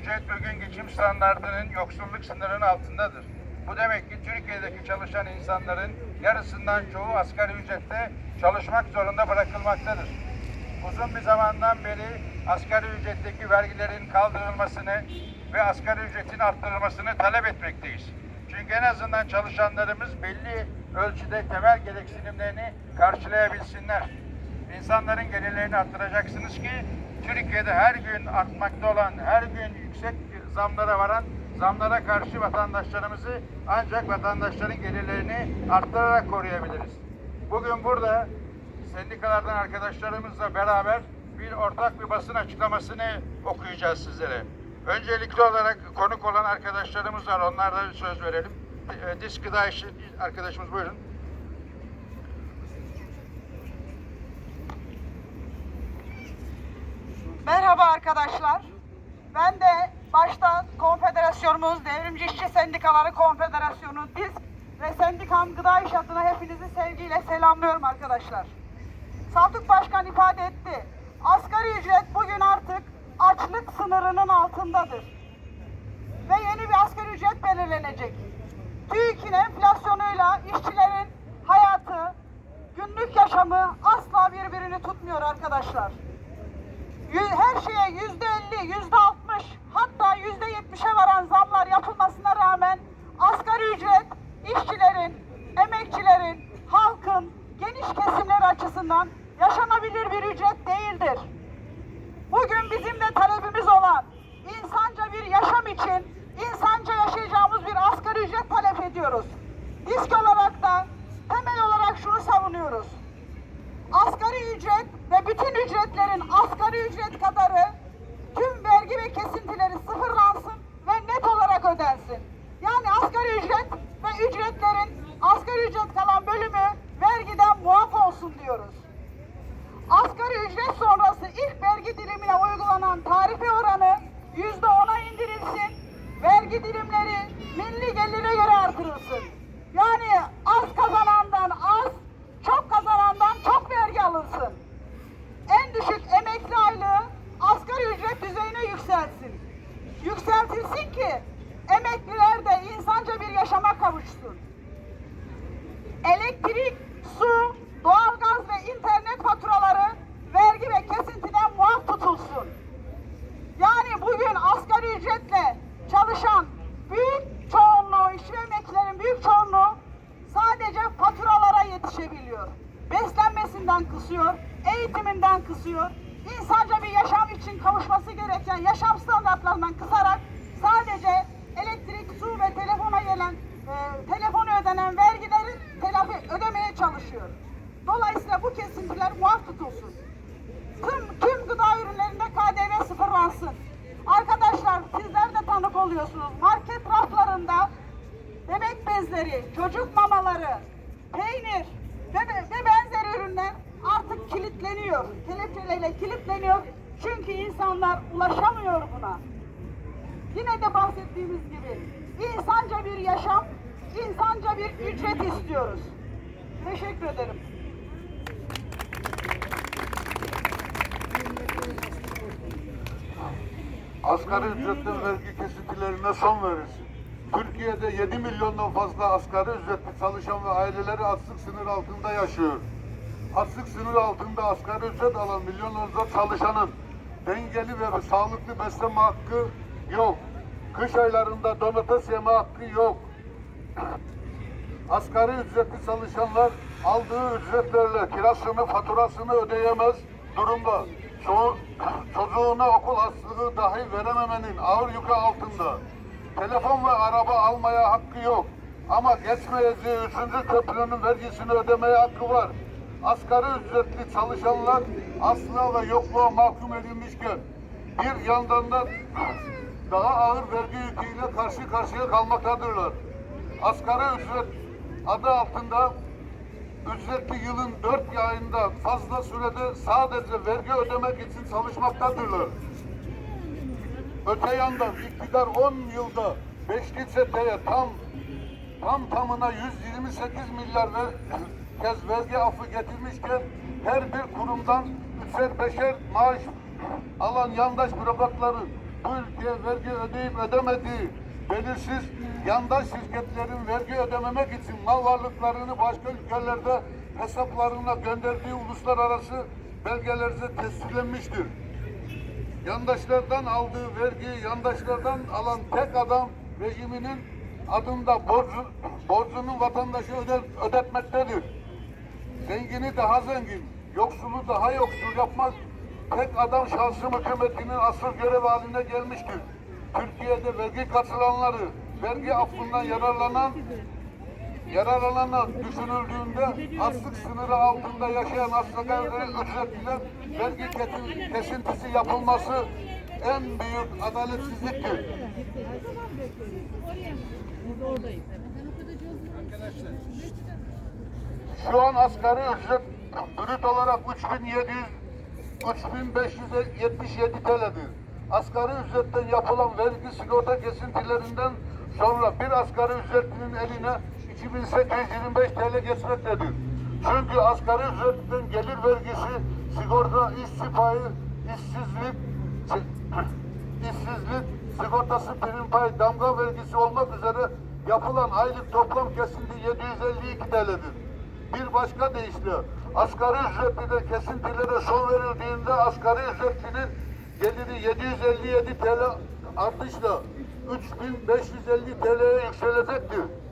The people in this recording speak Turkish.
ücret bugün geçim standartının yoksulluk sınırının altındadır. Bu demek ki Türkiye'deki çalışan insanların yarısından çoğu asgari ücrette çalışmak zorunda bırakılmaktadır. Uzun bir zamandan beri asgari ücretteki vergilerin kaldırılmasını ve asgari ücretin arttırılmasını talep etmekteyiz. Çünkü en azından çalışanlarımız belli ölçüde temel gereksinimlerini karşılayabilsinler. İnsanların gelirlerini arttıracaksınız ki Türkiye'de her gün artmakta olan, her gün yüksek zamlara varan zamlara karşı vatandaşlarımızı ancak vatandaşların gelirlerini arttırarak koruyabiliriz. Bugün burada sendikalardan arkadaşlarımızla beraber bir ortak bir basın açıklamasını okuyacağız sizlere. Öncelikli olarak konuk olan arkadaşlarımız var. Onlardan söz verelim. E, Disk Gıda İşi arkadaşımız buyurun. Merhaba arkadaşlar. Ben de başta konfederasyonumuz Devrimci İşçi Sendikaları Konfederasyonu DİSK ve Sendikam Gıda İş adına hepinizi sevgiyle selamlıyorum arkadaşlar. Saltuk Başkan ifade etti. Asgari ücret bugün artık açlık sınırının altındadır. Ve yeni bir asgari ücret belirlenecek. TÜİK'in enflasyonuyla işçilerin hayatı, günlük yaşamı asla birbirini tutmuyor arkadaşlar. Her şeye yüzde elli, yüzde altmış, hatta yüzde yetmişe varan zamlar yapılmasına rağmen asgari ücret işçilerin, emekçilerin, halkın geniş kesimler açısından yaşanabilir bir ücret değildir. Bugün bizim de talebimiz olan insanca bir yaşam için insanca yaşayacağımız bir asgari ücret talep ediyoruz. Disk olarak da temel olarak şunu savunuyoruz. Asgari ücret bütün ücretlerin asgari ücret kadarı tüm vergi ve kesintileri sıfırlansın ve net olarak ödensin. Yani asgari ücret ve ücretlerin asgari ücret kalan bölümü vergiden muaf olsun diyoruz. Asgari ücret sonrası ilk vergi dilimine uygulanan tarife oranı yüzde ona indirilsin. Vergi dilimleri milli gelire göre artırılsın. Yükselsin. Yükseltilsin ki emekliler de insanca bir yaşama kavuşsun elektrik, su, doğalgaz ve internet faturaları vergi ve kesintiden muaf tutulsun. Yani bugün asgari ücretle çalışan büyük çoğunluğu, işçi ve emekçilerin büyük çoğunluğu sadece faturalara yetişebiliyor. Beslenmesinden kısıyor, eğitiminden kısıyor. İnsanca bir yaşam için kavuşması gereken yaşam standartlarından kısarak sadece elektrik, su ve telefona gelen, e, telefona ödenen vergileri telafi ödemeye çalışıyor. Dolayısıyla bu kesintiler muaf tutulsun. Tüm, tüm gıda ürünlerinde KDV sıfırlansın. Arkadaşlar sizler de tanık oluyorsunuz. Market raflarında bebek bezleri, çocuk mamaları, peynir ve, ve benzeri ürünler artık kilitleniyor. Kelepçelerle kilitleniyor. Çünkü insanlar ulaşamıyor buna. Yine de bahsettiğimiz gibi insanca bir yaşam, insanca bir ücret istiyoruz. Teşekkür ederim. Asgari ücretten vergi kesintilerine son verilsin. Türkiye'de 7 milyondan fazla asgari ücretli çalışan ve aileleri açlık sınır altında yaşıyor. Açlık sınır altında asgari ücret alan milyonlarca çalışanın dengeli ve sağlıklı beslenme hakkı yok. Kış aylarında domates yeme hakkı yok. Asgari ücretli çalışanlar aldığı ücretlerle kirasını, faturasını ödeyemez durumda. Ço çocuğuna okul harçlığı dahi verememenin ağır yükü altında. Telefon ve araba almaya hakkı yok. Ama geçmeyeceği üçüncü köprünün vergisini ödemeye hakkı var. Asgari ücretli çalışanlar asla ve yokluğa mahkum edilmişken bir yandan da daha ağır vergi yüküyle karşı karşıya kalmaktadırlar. Asgari ücret adı altında ücretli yılın dört ayında fazla sürede sadece vergi ödemek için çalışmaktadırlar. Öte yandan iktidar 10 yılda beşli çeteye tam tam tamına 128 milyar ver, kez vergi affı getirmişken her bir kurumdan üçer beşer maaş alan yandaş bürokratların bu ülkeye vergi ödeyip ödemediği belirsiz yandaş şirketlerin vergi ödememek için mal varlıklarını başka ülkelerde hesaplarına gönderdiği uluslararası belgelerce tescillenmiştir. Yandaşlardan aldığı vergiyi yandaşlardan alan tek adam rejiminin adında borcu, borcunu vatandaşı öder, ödetmektedir. Zengini daha zengin, yoksulu daha yoksul yapmak tek adam şahsım hükümetinin asıl görev haline gelmiştir. Türkiye'de vergi kaçıranları, vergi affından yararlanan yararlanan düşünüldüğünde açlık sınırı altında yaşayan asgari ücretliler vergi kesin- kesintisi yapılması en büyük adaletsizliktir. Şu an asgari ücret brüt olarak 3700 3577 TL'dir. Asgari ücretten yapılan vergi sigorta kesintilerinden sonra bir asgari ücretlinin eline 2825 TL geçmektedir. Çünkü asgari ücretten gelir vergisi, sigorta, iş payı, işsizlik, işsizlik sigortası prim pay, damga vergisi olmak üzere yapılan aylık toplam kesinti 752 TL'dir. Bir başka deyişle asgari ücretlide kesintilere son verildiğinde asgari ücretlinin geliri 757 TL artışla 3550 TL'ye yükselecektir.